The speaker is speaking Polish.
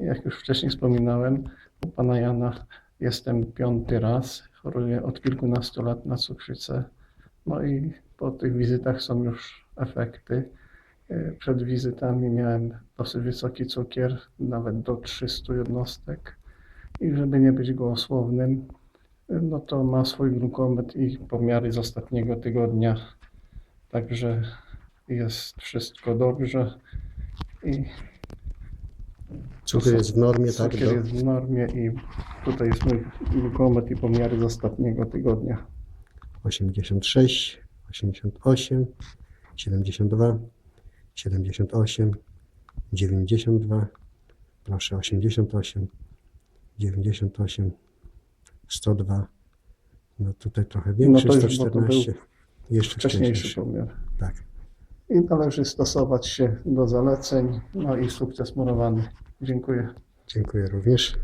Jak już wcześniej wspominałem, u pana Jana jestem piąty raz. Choruję od kilkunastu lat na cukrzycę. No i po tych wizytach są już efekty. E, Przed wizytami miałem dosyć wysoki cukier, nawet do 300 jednostek. I żeby nie być gołosłownym, e, no to ma swój glukometr i pomiary z ostatniego tygodnia. Także jest wszystko dobrze i Cukier jest w normie, tak? cukier Do, jest w normie i tutaj jest mój glukometr i pomiary z ostatniego tygodnia. 86, 88, 72, 78, 92, proszę 88, 98, 102. No tutaj trochę większy, to już, bo to 114. Jeszcze Wcześniejszy wcześniejszy. pomiar. Tak. I należy stosować się do zaleceń, no i sukces murowany. Dziękuję. Dziękuję również.